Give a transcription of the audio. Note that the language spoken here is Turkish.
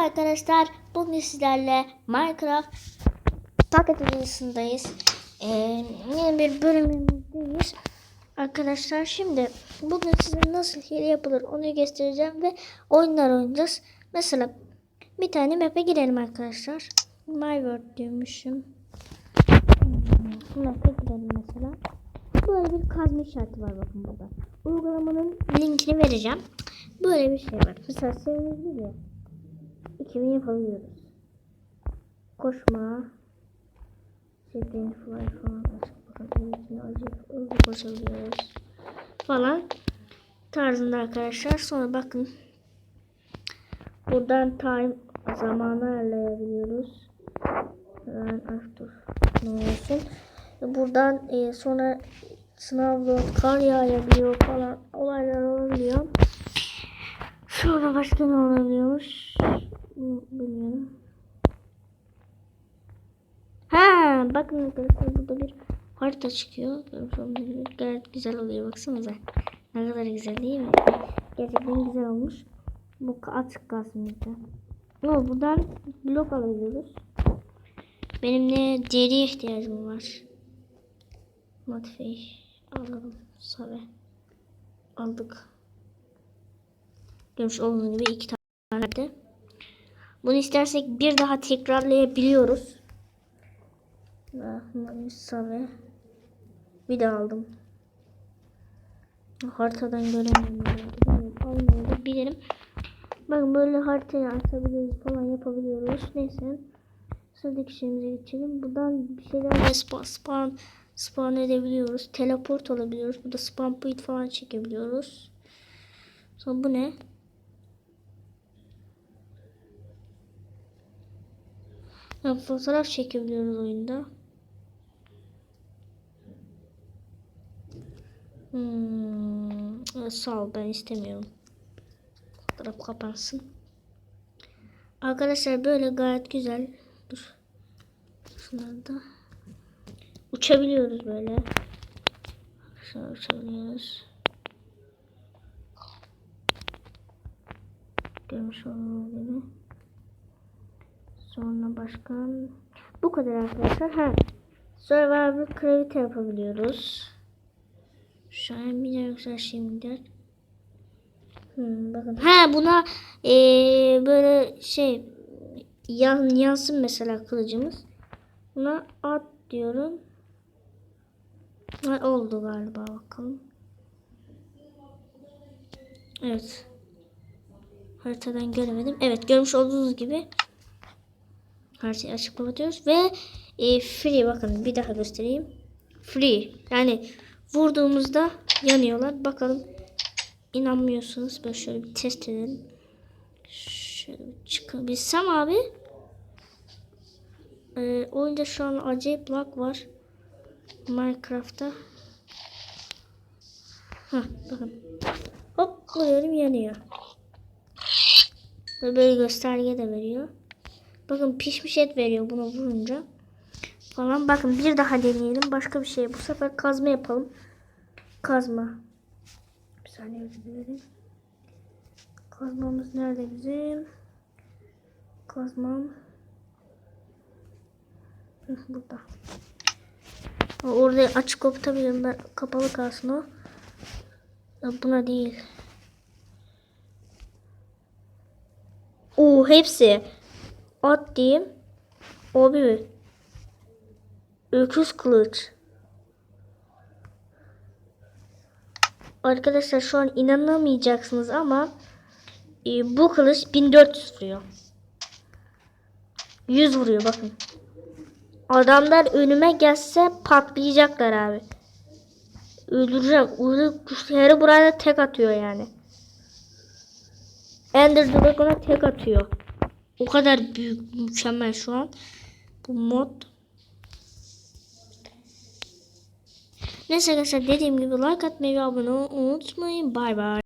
arkadaşlar. Bugün sizlerle Minecraft paket odasındayız. Ee, yeni bir bölümümüzdeyiz. Arkadaşlar şimdi bugün size nasıl hile yapılır onu göstereceğim ve oyunlar oynayacağız. Mesela bir tane map'e girelim arkadaşlar. My World diyormuşum. Hmm, Map'e girelim mesela. Böyle bir kazma işareti var bakın burada. Uygulamanın linkini vereceğim. Böyle bir şey var. Mesela sevimli ya. 2000 yapabiliyoruz. Koşma. Setting fly falan. Acayip hızlı koşabiliyoruz. Falan. Tarzında arkadaşlar. Sonra bakın. Buradan time zamanı ayarlayabiliyoruz. Ben after ne olsun. Buradan e, sonra sınav load, kar yağabiliyor falan olaylar olabiliyor. Sonra başka ne olabiliyormuş? Bilmiyorum. Ha, bakın arkadaşlar burada bir harita çıkıyor. Gayet güzel oluyor baksanıza. Ne kadar güzel değil mi? Gerçekten güzel olmuş. Bu açık kalsın lütfen. Ama buradan blok alabiliyoruz. Benim ne deri ihtiyacım var. Modifiye alalım. Sabe. Aldık. Görmüş olduğunuz gibi iki tane de. Bunu istersek bir daha tekrarlayabiliyoruz. Sabe. Bir daha aldım. Haritadan göremiyorum. Almayabilirim. Bakın böyle haritayı açabiliyoruz falan yapabiliyoruz. Neyse. Sıradaki şeyimize geçelim. Buradan bir şeyler spawn, spawn, spawn edebiliyoruz. Teleport olabiliyoruz. Burada spawn point falan çekebiliyoruz. Sonra bu ne? Ya, fotoğraf çekebiliyoruz oyunda. Hmm, sağ ol ben istemiyorum. Fotoğraf kapansın. Arkadaşlar böyle gayet güzel. Dur. Şunları da. Uçabiliyoruz böyle. Şöyle uçabiliyoruz. Görmüş olduğunuz. Sonra başka bu kadar arkadaşlar. Ha. Survivor Gravity yapabiliyoruz. Şu an bir güzel şeyimler. Hmm, bakın. Ha buna ee, böyle şey yan, yansın mesela kılıcımız. Buna at diyorum. Ha, oldu galiba bakalım. Evet. Haritadan göremedim. Evet görmüş olduğunuz gibi haritayı açıp kapatıyoruz ve e, free bakın bir daha göstereyim. Free yani vurduğumuzda yanıyorlar. Bakalım inanmıyorsunuz. Böyle şöyle bir test edelim. Şöyle çıkabilsem abi. Ee, oyunda şu an acayip lag var. Minecraft'ta. Hah bakın. Hop vuruyorum yanıyor. Ve böyle gösterge de veriyor. Bakın pişmiş et veriyor bunu vurunca. Falan bakın bir daha deneyelim. Başka bir şey. Bu sefer kazma yapalım. Kazma. Bir saniye dilerim. Kazmamız nerede bizim? Kazmam. Burada. Orada açık kapatabilirim ben. Kapalı kalsın o. Buna değil. Oo hepsi. At diyeyim. Abi. Öküz kılıç. Arkadaşlar şu an inanamayacaksınız ama e, bu kılıç 1400 vuruyor. 100 vuruyor bakın. Adamlar önüme gelse patlayacaklar abi. Öldüreceğim. Öyle her buraya tek atıyor yani. Ender Dragon'a tek atıyor. O kadar büyük mükemmel şu an. Bu mod. Neyse arkadaşlar dediğim gibi like atmayı ve abone olmayı unutmayın. Bay bay.